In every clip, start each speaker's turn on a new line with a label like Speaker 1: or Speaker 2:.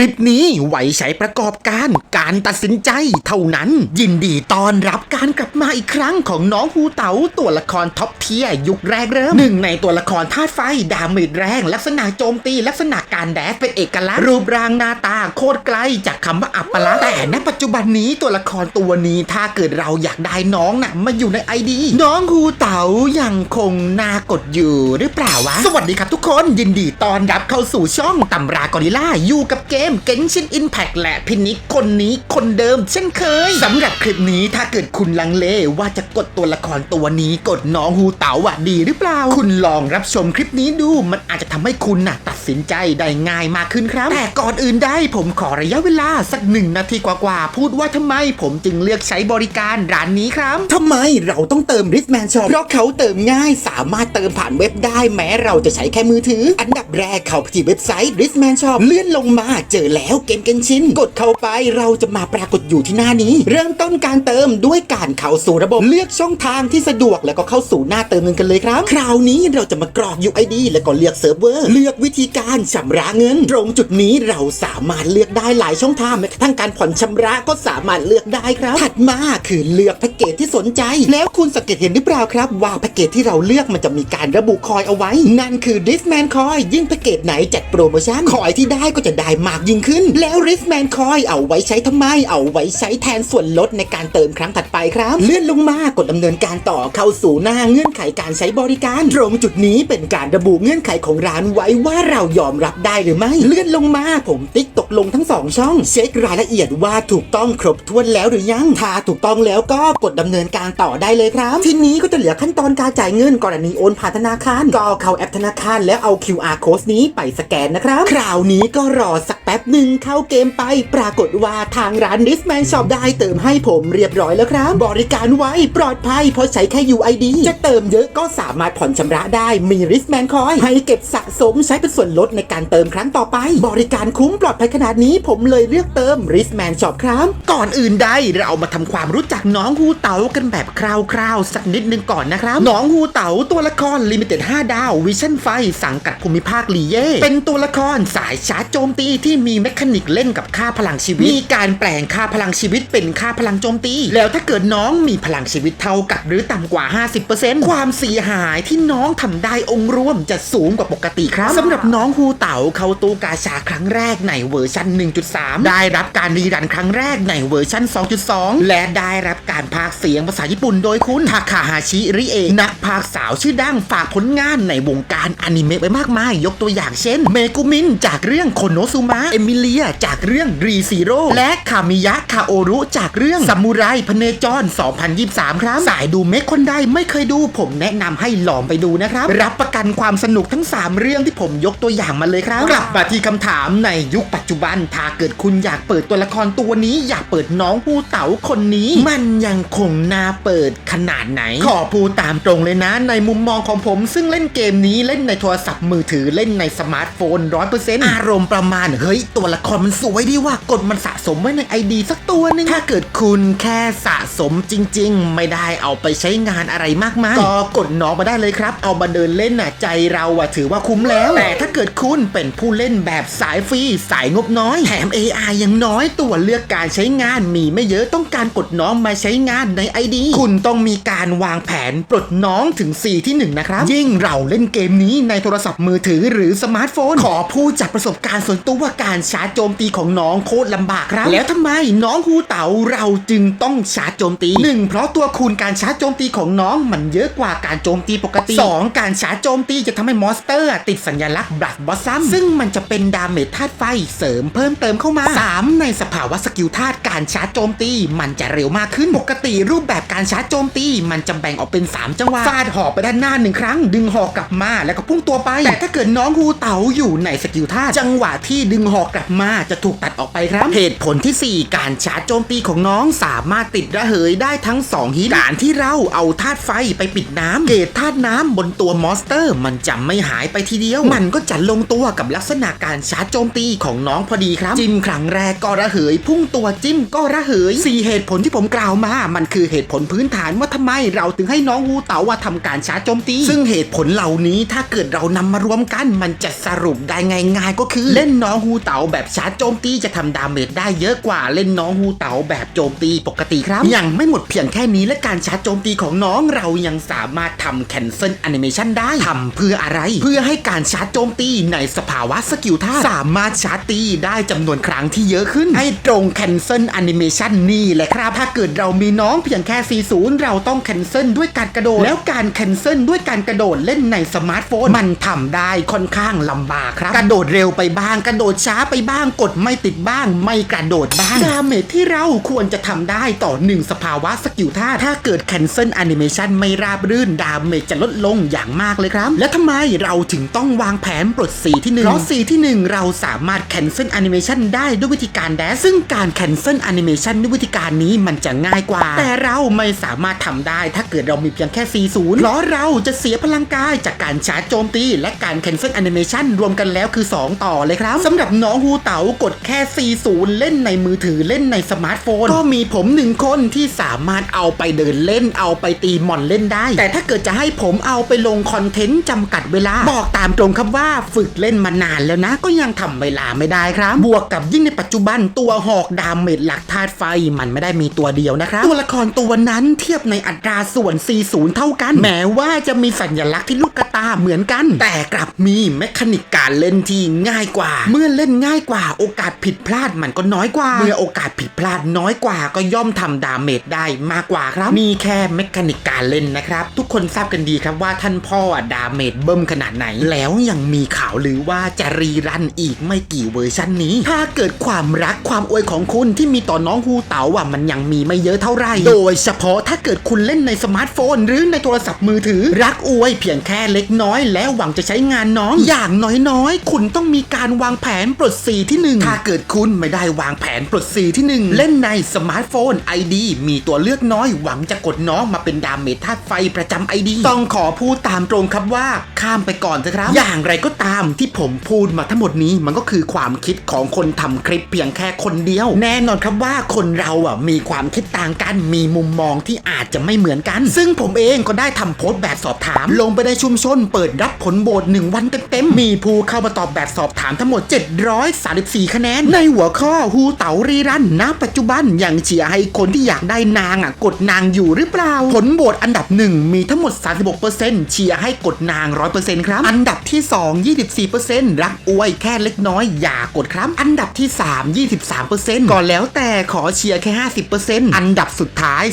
Speaker 1: ลิปนี้ไว้ใช้ประกอบการการตัดสินใจเท่านั้น ยินดีต้อนรับการกลับมาอีกครั้งของน้องฮูเต๋าตัวละครท็อปเทียยุคแรกเริ่มหนึ่งในตัวละครธาตุไฟดาเมจแรง ลักษณะโจมตีลักษณะการแดสเป็นเอกลักษณ์รูปร่างหน้าตาโคตรไกลจากคำว่าอัปลักษณ์แต่ณปัจจุบันนี้ตัวละครตัวนี้ถ้าเกิดเราอยากได้น้องน่ะมาอยู่ในไอดีน้องฮูเต๋ายังคงน่ากดอยู่หรือเปล่าวะสวัสดีครับทุกคนยินดีต้อนรับเข้าสู่ช่องตำรากอริลล่าอยู่กับเกมเกนชินอินแพ t และพินิกคนนี้คนเดิมเช่นเคยสำหรับคลิปนี้ถ้าเกิดคุณลังเลว่าจะกดตัวละครตัวนี้กดน้องฮูเต๋าอะดีหรือเปล่า คุณลองรับชมคลิปนี้ดูมันอาจจะทำให้คุณน่ะตัด สินใจได้ง่ายมากขึ้นครับ แต่ก่อนอื่นได้ผมขอระยะเวลาสักหนึ่งนาทีกว่าๆ พูดว่าทำไมผมจึงเลือกใช้บริการร้านนี้ครับ
Speaker 2: ทำไมเราต้องเติม r i s m a n Shop เพราะเขาเติมง่ายสามารถเติมผ่านเว็บได้แม้เราจะใช้แค่มือถือ อันดับแรกเข้าไปที่เว็บไซต์ r i s m a n Shop เลื่อนลงมาเจอแล้วเกมเกนชินกดเข้าไปเราจะมาปรากฏอยู่ที่หน้านี้ เริ่มต้นการเติมด้วยการเข้าสู่ระบบเลือกช่องทางที่สะดวกแล้วก็เข้าสู่หน้าเติมเงินกันเลยครับ คราวนี้เราจะมากรอก UID แล้วก็เลือกเซิร์ฟเวอร์เลือกวิธีการชำระเงิน ตรงจุดนี้เราสามารถเลือกได้หลายช่องทางแม้กระทั่งการผ่อนชำระก็สามารถเลือกได้ครับ ถัดมาคือเลือกแพ็กเกจที่สนใจ แล้วคุณสังเกตเห็นหรือเปล่าครับ ว่าแพ็กเกจที่เราเลือกมันจะมีการระบุคอยเอาไว้ นั่นคือ Disman Coin ยิ่งแพ็กเกจไหนจัดโปรโมชั่นคอยที่ได้ก็จะได้มากยิ่งขึ้น แล้ว Disman Coin เอาไว้ใช้ทำไม เอาไว้ใช้แทนส่วนลดในการเติมครั้งถัดไปครับ เลื่อนลงมากดดำเนินการต่อเข้าสู่หน้าเงื่อนไขการใช้บริการ ตรงจุดนี้เป็นการระบุเงื่อนไขของร้านไว้ว่าเรายอมรับได้หรือไม่ เลื่อนลงมาผมติ๊กตกลงทั้งสองช่อง เช็ครายละเอียดว่าถูกต้องครบถ้วนแล้วหรือยัง ถ้าถูกต้องแล้วก็กดดำเนินการต่อได้เลยครับ ทีนี้ก็จะเหลือขั้นตอนการจ่ายเงินกรณีโอนผ่านธนาคาร ก็เข้าแอปธนาคารแล้วเอา QR code นี้ไปสแกนนะครับ คราวนี้ก็รอสักแป๊บหนึ่งเข้าเกมไป ปรากฏว่าทางร้าน Disman Shop ได้เติมให้ผมเรียบร้อยแล้วครับ บริการไวปลอดภัยเพราะใช้แค่ UID จะเติมเยอะก็สามารถผ่อนชำระได้มี Wristman Coin ให้เก็บสะสมใช้เป็นส่วนลดในการเติมครั้งต่อไป บริการคุ้มปลอดภัยขนาดนี้ผมเลยเลือกเติม Wristman Shop ครับ
Speaker 1: ก่อนอื่นใดเรามาทำความรู้จักน้องฮูเต๋ากันแบบคร่าวๆ สักนิดนึงก่อนนะครับ น้องฮูเต๋าตัวละครลิมิเต็ด5ดาววิชั่นไฟสังกัดภูมิภาคลีเย่เป็นตัวละครสายชาร์จโจมตีที่มีแมคานิกเล่นกับค่าพลังชีวิต มีการแปลงค่าพลังชีวิตเป็นค่าพลังโจมตี แล้วถ้าเกิดน้องมีพลังชีวิตเท่ากับหรือต่ำกว่า 50%ความเสียหายที่น้องทำได้องค์รวมจะสูงกว่าปกติครับสำหรับน้องของฮูเต๋าเข้าตูกาชาครั้งแรกในเวอร์ชัน1.3 ได้รับการรีรันครั้งแรกในเวอร์ชัน2.2 และได้รับการพากย์เสียงภาษาญี่ปุ่นโดยคุณทาคาฮาชิริเอะนักพากสาวชื่อดังฝากผลงานในวงการอนิเมะไว้มากมาย ยกตัวอย่างเช่น เมกุมินจากเรื่องโคโนซุมะเอมิเลียจากเรื่องรีซีโร่และคามิยะคาโอรุจากเรื่องซามูไรพเนจร 2023 ครับ สายดูเมคคนใดไม่เคยดูผมแนะนำให้ลองไปดูนะครับ รับประกันความสนุกทั้ง 3 เรื่องที่ผมยกตัวอย่างมาเลยครับกลับมาที่คำถามในยุคปัจจุบัน ถ้าเกิดคุณอยากเปิดตัวละครตัวนี้ อยากเปิดน้องผู้เต๋าคนนี้ มันยังคงน่าเปิดขนาดไหน ขอพูดตามตรงเลยนะ ในมุมมองของผม ซึ่งเล่นเกมนี้เล่นในโทรศัพท์มือถือเล่นในสมาร์ทโฟน100%อารมณ์ประมาณ เฮ้ย ตัวละครมันสวยดีว่ากดมันสะสมไว้ในไอดีสักตัวหนึงถ้าเกิดคุณแค่สะสมจริง ๆ ไม่ได้เอาไปใช้งานอะไรมากมายก็กดน้องมาได้เลยครับ เอามาเดินเล่นน่ะใจเราอะถือว่าคุ้มแล้ว แต่ถ้าเกิดิดคุณเป็นผู้เล่นแบบสายฟรีสายงบน้อย แถม AI ยังน้อยตัวเลือกการใช้งานมีไม่เยอะต้องการปลดน้องมาใช้งานใน ID คุณต้องมีการวางแผนปลดน้องถึง 4 ที่ 1 นะครับ ยิ่งเราเล่นเกมนี้ในโทรศัพท์มือถือหรือสมาร์ทโฟน ขอพูดจากประสบการณ์ส่วนตัวว่าการชาร์จโจมตีของน้องโคตรลำบากครับ แล้วทำไมน้องฮูเต๋าเราจึงต้องชาร์จโจมตี 1 เพราะตัวคูณการชาร์จโจมตีของน้องมันเยอะกว่าการโจมตีปกติ 2 การชาร์จโจมตีจะทำให้มอนสเตอร์ ติดสัญลักษณ์บลัดบอสซัมซึ่งมันจะเป็นดาเมจธาตุไฟเสริมเพิ่มเติมเข้ามา 3 ในสภาวะสกิลธาตุการชาร์จโจมตี มันจะเร็วมากขึ้นปกติรูปแบบการชาร์จโจมตี มันจะแบ่งออกเป็น 3 จังหวะฟาดหอกไปด้านหน้าหนึ่งครั้ง ดึงหอกกลับมาแล้วก็พุ่งตัวไป แต่ถ้าเกิดน้องฮูเต๋าอยู่ในสกิลธาตุจังหวะที่ดึงหอกกลับมาจะถูกตัดออกไปครับเหตุผลที่ 4 การชาร์จโจมตีของน้องสามารถติดระเหยได้ทั้ง2ฮิตการที่เราเอาธาตุไฟไปปิดน้ำเกจธาตุน้ำบนตัวมอนสเตอร์ มันจะไม่หายไปทีเดียว มันก็จะลงตัวกับลักษณะการชาร์จโจมตีของน้องพอดีครับ จิ้มครั้งแรกก็ระเหย พุ่งตัวจิ้มก็ระเหยสี่เหตุผลที่ผมกล่าวมา มันคือเหตุผลพื้นฐานว่าทำไมเราถึงให้น้องฮูเต๋าว่าทำการชาร์จโจมตี ซึ่งเหตุผลเหล่านี้ถ้าเกิดเรานำมารวมกัน มันจะสรุปได้ง่ายๆก็คือ เล่นน้องฮูเต๋าแบบชาร์จโจมตีจะทำดาเมจได้เยอะกว่าเล่นน้องฮูเต๋าแบบโจมตีปกติครับ ยังไม่หมดเพียงแค่นี้และการชาร์จโจมตีของน้องเรายังสามารถทำ cancel animation ได้ทำเพื่ออะไร เพื่อให้การชาร์จโจมตีในสภาวะสกิลท่าสามารถชาร์จตีได้จำนวนครั้งที่เยอะขึ้น ให้ตรง cancel animation นี่แหละครับถ้าเกิดเรามีน้องเพียงแค่ 40 เราต้อง cancel ด้วยการกระโดด แล้วการ cancel ด้วยการกระโดดเล่นในสมาร์ทโฟน มันทำได้ค่อนข้างลำบากครับ กระโดดเร็วไปบ้าง กระโดดช้าไปบ้าง กดไม่ติดบ้าง ไม่กระโดดบ้างดาเมจที่เราควรจะทำได้ต่อหนึ่งสภาวะสกิลท่าถ้าเกิด cancel animation ไม่ราบรื่นดาเมจจะลดลงอย่างมากเลยครับ และทำไมเราถึงต้องวางแผนปลดสีที่หนึ่งเพราะสีที่หนึ่งเราสามารถ cancel animation ได้ด้วยวิธีการแดซึ่งการ cancel animation ด้วยวิธีการนี้มันจะง่ายกว่า แต่เราไม่สามารถทำได้ถ้าเกิดเรามีเพียงแค่ 40 เพราะเราจะเสียพลังกายจากการชาร์จโจมตี และการ cancel animation รวมกันแล้วคือ 2 ต่อเลยครับสำหรับน้องฮูเต๋ากดแค่ 40 เล่นในมือถือเล่นในสมาร์ทโฟน ก็มีผมหนึ่งคนที่สามารถเอาไปเดินเล่นเอาไปตีหมอนเล่นได้ แต่ถ้าเกิดจะให้ผมเอาไปลงคอนเทนต์จำกัดเวลา บอกตามตรงครับว่าฝึกเล่นมานานแล้วนะ ก็ยังทำเวลาไม่ได้ครับ บวกกับยิ่งในปัจจุบันตัวหอกดาเมจหลักธาตุไฟมันไม่ได้มีตัวเดียวนะครับ ตัวละครตัวนั้นเทียบในอัตราส่วน 40 เท่ากัน แม้ว่าจะมีสัญลักษณ์ที่ลูกกระตาเหมือนกัน แต่กลับมีแมคานิกการเล่นที่ง่ายกว่า เมื่อเล่นง่ายกว่า โอกาสผิดพลาดมันก็น้อยกว่า เมื่อโอกาสผิดพลาดน้อยกว่าก็ย่อมทำดาเมจได้มากกว่าครับ มีแค่แมคานิกการเล่นนะครับ ทุกคนทราบกันดีครับว่าท่านพ่อดาเมจเบิ่มขนาดไหน แล้วยังมีข่าวลือว่าจะรีรันอีกไม่กี่เวอร์ชันนี้ ถ้าเกิดความรักความอวยของคุณที่มีต่อน้องฮูเต๋าอะมันยังมีไม่เยอะเท่าไหร่ โดยเฉพาะถ้าเกิดคุณเล่นในสมาร์ทโฟน หรือในโทรศัพท์มือถือ รักอวยเพียงแค่เล็กน้อย แล้วหวังจะใช้งานน้อง อย่างน้อยๆ คุณต้องมีการวางแผนปลดสีที่หนึ่งถ้าเกิดคุณไม่ได้วางแผนปลดสีที่หนึ่งเล่นในสมาร์ทโฟน ID มีตัวเลือกน้อย หวังจะกดน้องมาเป็นดามเมจธาตุไฟประจำ ID ต้องขอพูดตามตรงครับว่าข้ามไปก่อนเถอะครับ อย่างไรก็ตามที่ผมพูดมาทั้งหมดนี้มันก็คือความคิดของคนทำคลิปเพียงแค่คนเดียว แน่นอนครับว่าคนเราอะมีความคิดต่างกันมีมุมมองที่อาจจะไม่เหมือนกัน ซึ่งผมเองก็ได้ทำโพสต์แบบสอบถาม ลงไปในชุมชนเปิดรับผลโบสหนึ่งวันเต็มๆมีผู้เข้ามาตอบแบบสอบถามทั้งหมด 734 คะแนน ในหัวข้อฮูเต๋ารีรันณปัจจุบันยังเชียร์ให้คนที่อยากได้นางอะกดนางอยู่หรือเปล่า ผลโบสอันดับหนึ่งมีทั้งหมด 36%เชียร์ให้กดนาง 100%ครับอันดับที่ 2 24%รักอวยแค่เล็กน้อยอย่ากดครับ อันดับที่ 3 23%ก่อนแล้วแต่ขอเชียร์แค่ 50%อันดับสุดท้าย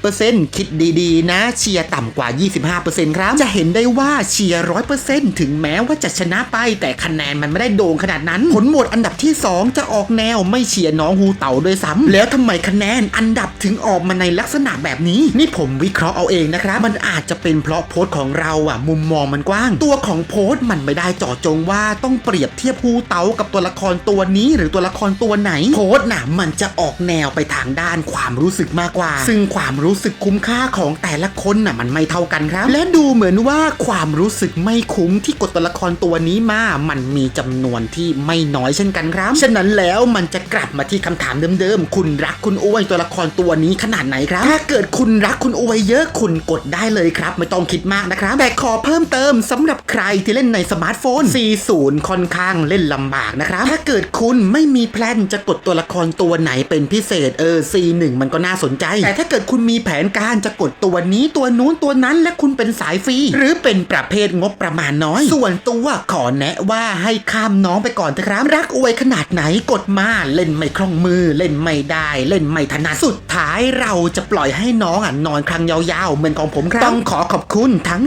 Speaker 1: 17%คิดดีๆ นะ เชียร์ต่ำกว่า 25%ครับ จะเห็นได้ว่าเชียร์100%ถึงแม้ว่าจะชนะไป แต่คะแนนมันไม่ได้โด่งขนาดนั้น ผลหวตอันดับที่ 2 จะออกแนวไม่เชียร์น้องฮูเต่าด้วยซ้ำแล้วทำไมคะแนนอันดับถึงออกมาในลักษณะแบบนี้ นี่ผมวิเคราะห์เอาเองนะครับ มันอาจจะเป็นเพราะโพสต์ของเราอะมุมมองมันกว้าง ตัวของโพสต์มันไม่ได้เจาะจงว่าต้องเปรียบเทียบฮูเต๋ากับตัวละครตัวนี้ หรือตัวละครตัวไหนโพสต์น่ะมันจะออกแนวไปทางด้านความรู้สึกมากกว่า ซึ่งความรู้สึกคุ้มค่าของแต่ละคนน่ะมันไม่เท่ากันครับ และดูเหมือนว่าความรู้สึกไม่คุ้มที่กดตัวละครตัวนี้มา มันมีจำนวนที่ไม่น้อยเช่นกันครับ ฉะนั้นแล้วมันจะกลับมาที่คำถามเดิมๆ คุณรักคุณอวยตัวละครตัวนี้ขนาดไหนครับ ถ้าเกิดคุณรักคุณอวยเยอะคุณกดได้เลยครับ ไม่ต้องคิดมากนะครับ แต่ขอเพิ่มเติมสำหรับใครที่เล่นในสมาร์ทโฟน40 ค่อนข้างเล่นลำบากนะครับ ถ้าเกิดคุณไม่มีแพลนจะกดตัวละครตัวไหนเป็นพิเศษเออ C1 มันก็น่าสนใจ แต่ถ้าเกิดคุณมีแผนการจะกดตัวนี้ตัวนู้นตัวนั้น และคุณเป็นสายฟรี หรือเป็นประเภทงบประมาณน้อย ส่วนตัวขอแนะว่าให้ข้ามน้องไปก่อนเถอะครับ รักอวยขนาดไหนกดมาเล่นไม่คล่องมือเล่นไม่ได้เล่นไม่ถนัดสุดท้ายเราจะปล่อยให้น้องอะนอนครั้งยาวๆ เหมือนของผมครับต้องขอขอบคุณทั้ง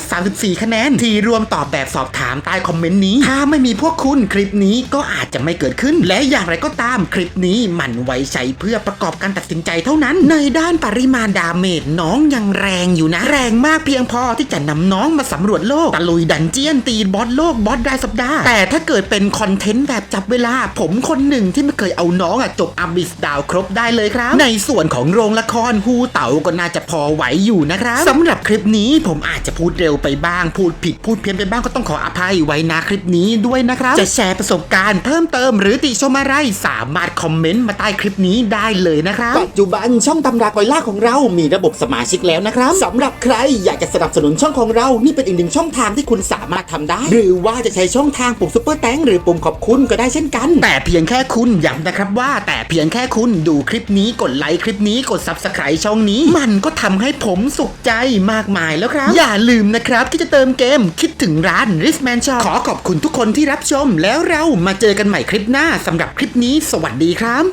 Speaker 1: 734 คะแนนที่รวมตอบแบบสอบถามใต้คอมเมนต์นี้ ถ้าไม่มีพวกคุณคลิปนี้ก็อาจจะไม่เกิดขึ้น และอย่างไรก็ตามคลิปนี้มันไว้ใช้เพื่อประกอบการตัดสินใจเท่านั้น ในด้านปริมาณดาเมจน้องยังแรงอยู่นะ แรงมากเพียงพอที่จะนำน้องมาสำรวจโลกตะลุยดันเจียนตีบอสโลกบอสรายสัปดาห์ แต่ถ้าเกิดเป็นคอนเทนต์แบบจับเวลา ผมคนหนึ่งที่ไม่เคยเอาน้องอะจบอาบิสดาวครบได้เลยครับ ในส่วนของโรงละครฮูเต๋าก็น่าจะพอไหวอยู่นะครับสำหรับคลิปนี้ผมอาจจะพูดเร็วไปบ้าง พูดผิดพูดเพี้ยนไปบ้างก็ต้องขออภัยไว้นะคลิปนี้ด้วยนะครับ จะแชร์ประสบการณ์เพิ่มเติมหรือติชมอะไรสามารถคอมเมนต์มาใต้คลิปนี้ได้เลยนะครับ
Speaker 2: ปัจจุบันช่องตำรากอยล่าของเรามีระบบสมาชิกแล้วนะครับสำหรับใครอยากจะสนับสนุนช่องของเรา นี่เป็นอีกหนึ่งช่องทางที่คุณสามารถทำได้ หรือว่าจะใช้ช่องทางปุ่มซุปเปอร์แตงหรือปุ่มขอบคุณก็ได้เช่นกัน
Speaker 1: แต่เพียงแค่คุณย้ำนะครับว่า แต่เพียงแค่คุณดูคลิปนี้กดไลค์คลิปนี้กด subscribe ช่องนี้ มันก็ทำให้ผมสุขใจมากมายแล้วครับ อย่าลืมนะครับที่จะเติมเกมคิดถึงร้าน r i แมนชอขอขอบคุณทุกคนที่รับชมแล้วเรามาเจอกันใหม่คลิปหน้าสำหรับคลิปนี้ สวัสดีครับ